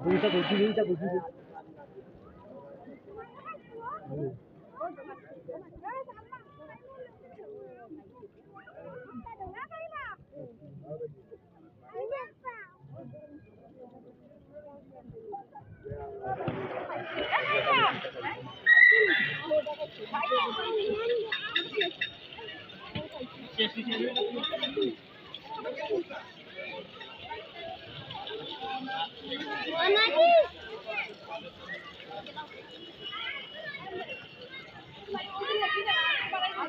দুইটা বলছি দুইটা বলছি Mana sih?